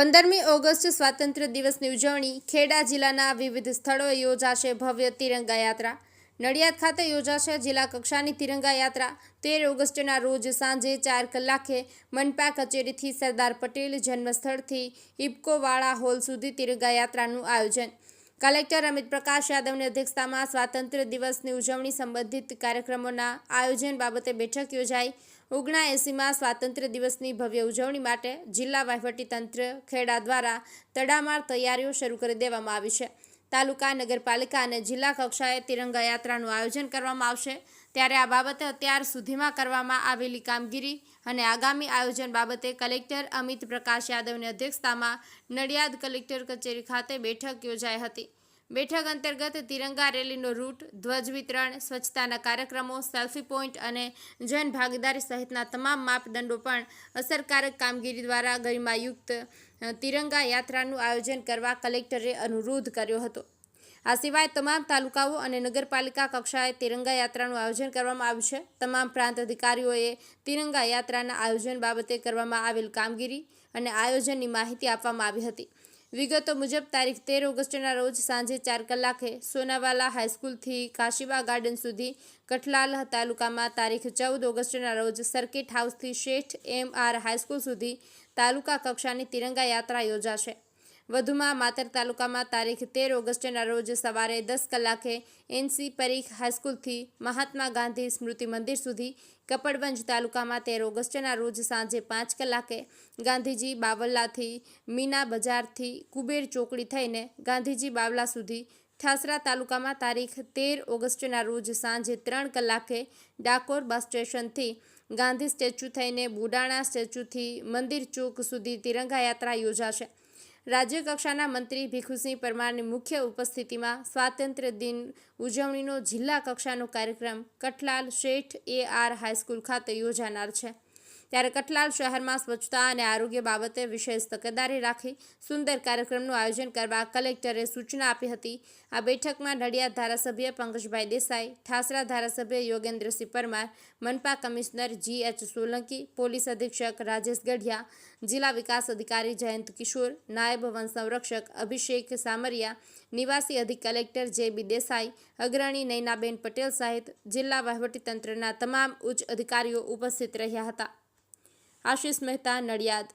સોળમી ઓગસ્ટ સ્વાતંત્ર્ય દિવસની ઉજવણી ખેડા જિલ્લાના વિવિધ સ્થળોએ યોજાશે ભવ્ય તિરંગા યાત્રા. નડિયાદ ખાતે યોજાશે જિલ્લા કક્ષાની તિરંગા યાત્રા. તેર ઓગસ્ટના રોજ સાંજે ચાર કલાકે મનપા કચેરીથી સરદાર પટેલ જન્મસ્થળથી ઇપકોવાળા હોલ સુધી તિરંગા યાત્રાનું આયોજન. કલેક્ટર અમિત પ્રકાશ યાદવની અધ્યક્ષતામાં સ્વાતંત્ર્ય દિવસની ઉજવણી સંબંધિત કાર્યક્રમોના આયોજન બાબતે બેઠક યોજાઈ. ઓગણા એંસીમાં સ્વાતંત્ર્ય દિવસની ભવ્ય ઉજવણી માટે જિલ્લા વહીવટીતંત્ર ખેડા દ્વારા તડામાર તૈયારીઓ શરૂ કરી દેવામાં આવી છે. તાલુકા, નગરપાલિકા અને જિલ્લા કક્ષાએ તિરંગા યાત્રાનું આયોજન કરવામાં આવશે. ત્યારે આ બાબતે અત્યાર સુધીમાં કરવામાં આવેલી કામગીરી અને આગામી આયોજન બાબતે કલેક્ટર અમિત પ્રકાશ યાદવની અધ્યક્ષતામાં નડિયાદ કલેક્ટર કચેરી ખાતે બેઠક યોજાઈ હતી. બેઠક અંતર્ગત તિરંગા રેલીનો રૂટ, ધ્વજ વિતરણ, સ્વચ્છતાના કાર્યક્રમો, સેલ્ફી પોઈન્ટ અને જન ભાગીદારી સહિતના તમામ માપદંડો પણ અસરકારક કામગીરી દ્વારા ગરિમાયુક્ત તિરંગા યાત્રાનું આયોજન કરવા કલેક્ટરે અનુરોધ કર્યો હતો. આ સિવાય તમામ તાલુકાઓ અને નગરપાલિકા કક્ષાએ તિરંગા યાત્રાનું આયોજન કરવામાં આવ્યું છે. તમામ પ્રાંત અધિકારીઓએ તિરંગા યાત્રાના આયોજન બાબતે કરવામાં આવેલ કામગીરી અને આયોજનની માહિતી આપવામાં આવી હતી. વિગતો મુજબ, તારીખ તેર ઓગસ્ટના રોજ સાંજે ચાર કલાકે સોનાવાલા હાઈસ્કૂલથી કાશીબા ગાર્ડન સુધી કઠલાલ તાલુકામાં તારીખ ચૌદ ઓગસ્ટના રોજ સર્કિટ હાઉસથી શેઠ એમ આર હાઈસ્કૂલ સુધી તાલુકા કક્ષાની તિરંગા યાત્રા યોજાશે. વધુમાં માતર તાલુકામાં તારીખ તેર ઓગસ્ટના રોજ સવારે દસ કલાકે એનસી પરીખ હાઈસ્કૂલથી મહાત્મા ગાંધી સ્મૃતિ મંદિર સુધી કપડવંજ તાલુકામાં તેર ઓગસ્ટના રોજ સાંજે પાંચ કલાકે ગાંધીજી બાવલાથી મીના બજારથી કુબેર ચોકડી થઈને ગાંધીજી બાવલા સુધી ઠાસરા તાલુકામાં તારીખ તેર ઓગસ્ટના રોજ સાંજે ત્રણ કલાકે ડાકોર બસ સ્ટેશનથી ગાંધી સ્ટેચ્યુ થઈને બુડાણા સ્ટેચ્યુથી મંદિર ચોક સુધી તિરંગા યાત્રા યોજાશે. રાજ્ય કક્ષાના મંત્રી ભીખુસિંહ પરમારની મુખ્ય ઉપસ્થિતિમાં સ્વાતંત્ર્ય દિન ઉજવણીનો જિલ્લા કક્ષાનો કાર્યક્રમ કઠલાલ શેઠ એ આર હાઈસ્કૂલ ખાતે યોજાનાર છે. ત્યારે કઠલાલ શહેરમાં સ્વચ્છતા અને આરોગ્ય બાબતે વિશેષ તકેદારી રાખી સુંદર કાર્યક્રમનું આયોજન કરવા કલેક્ટરે સૂચના આપી હતી. આ બેઠકમાં નડિયાદ ધારાસભ્ય પંકજભાઈ દેસાઈ, ઠાસરા ધારાસભ્ય Yogendrasinh Parmar, મનપા commissioner G H Solanki, police અધિક્ષક રાજેશ ગઢિયા, જિલ્લા વિકાસ અધિકારી જયંત કિશોર, નાયબ વન સંરક્ષક અભિષેક સામરિયા, નિવાસી અધિક કલેક્ટર જે બી દેસાઈ, અગ્રણી નૈનાબેન પટેલ સહિત જિલ્લા વહીવટીતંત્રના તમામ ઉચ્ચ અધિકારીઓ ઉપસ્થિત રહ્યા હતા. આશિષ મહેતા નડિયાદ.